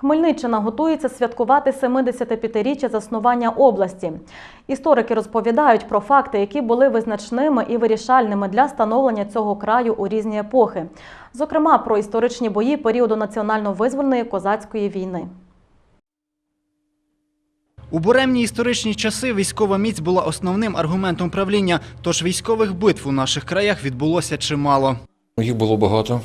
Хмельниччина готується святкувати 75-річчя заснування області. Історики розповідають про факти, які були визначними і вирішальними для становлення цього краю у різні епохи. Зокрема, про історичні бої періоду національно-визвольної козацької війни. У буремні історичні часи військова міць була основним аргументом правління, тож військових битв у наших краях відбулося чимало. Їх було багато.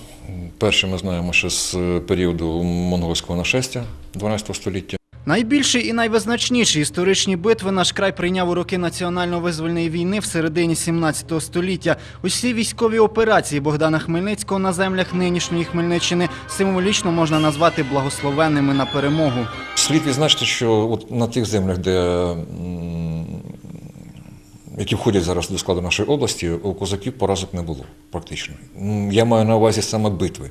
Перше ми знаємо ще з періоду монгольського нашестя 12 століття. Найбільші і найвизначніші історичні битви наш край прийняв у роки національно-визвольної війни в середині 17 століття. Усі військові операції Богдана Хмельницького на землях нинішньої Хмельниччини символічно можна назвати благословенними на перемогу. Слід відзначити, що от на тих землях, де, які входять зараз до складу нашої області, у козаків поразок не було практично. Я маю на увазі саме битви.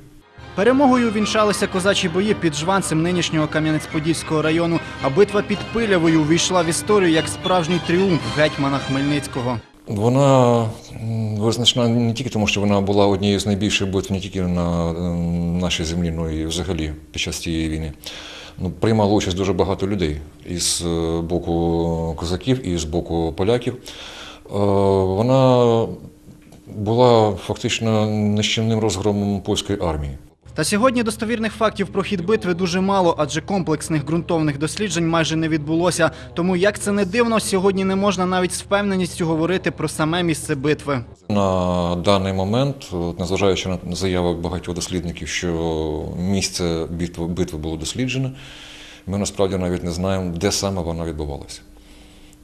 Перемогою вінчалися козачі бої під жванцем нинішнього Кам'янець-Подільського району, а битва під Пилявою увійшла в історію як справжній тріумф гетьмана Хмельницького. Вона визначена не тільки тому, що вона була однією з найбільших битв не тільки на нашій землі, але й взагалі під час цієї війни. Ну, приймало участь дуже багато людей із е, боку козаків і з боку поляків. Е, Вона була фактично нищівним розгромом польської армії. Та сьогодні достовірних фактів про хід битви дуже мало, адже комплексних ґрунтовних досліджень майже не відбулося. Тому, як це не дивно, сьогодні не можна навіть з впевненістю говорити про саме місце битви. На даний момент, незважаючи на заяви багатьох дослідників, що місце битви, було досліджено, ми насправді навіть не знаємо, де саме вона відбувалася.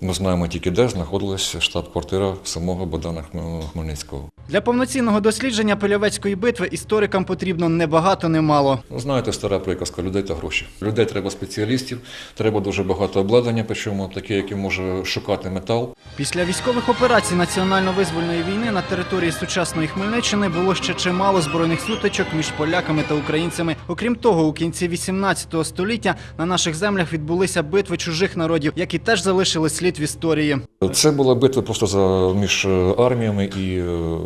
Ми знаємо тільки, де знаходилася штаб-квартира самого Богдана Хмел- Хмельницького. Для повноцінного дослідження Пилявецької битви історикам потрібно не багато, не мало. Ну, Знаєте, стара приказка людей та гроші. Людей треба спеціалістів, треба дуже багато обладнання, причому таке, яке може шукати метал. Після військових операцій національно-визвольної війни на території сучасної Хмельниччини було ще чимало збройних сутичок між поляками та українцями. Окрім того, у кінці 18 століття на наших землях відбулися битви чужих народів, які теж залишили слід в історії. Це була битва просто за, між е, арміями і е,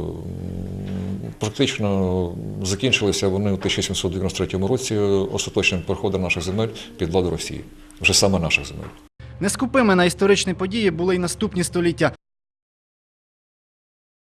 практично закінчилися вони у 1793 році остаточним переходом наших земель під владу Росії, вже саме наших земель. Нескупими на історичні події були й наступні століття.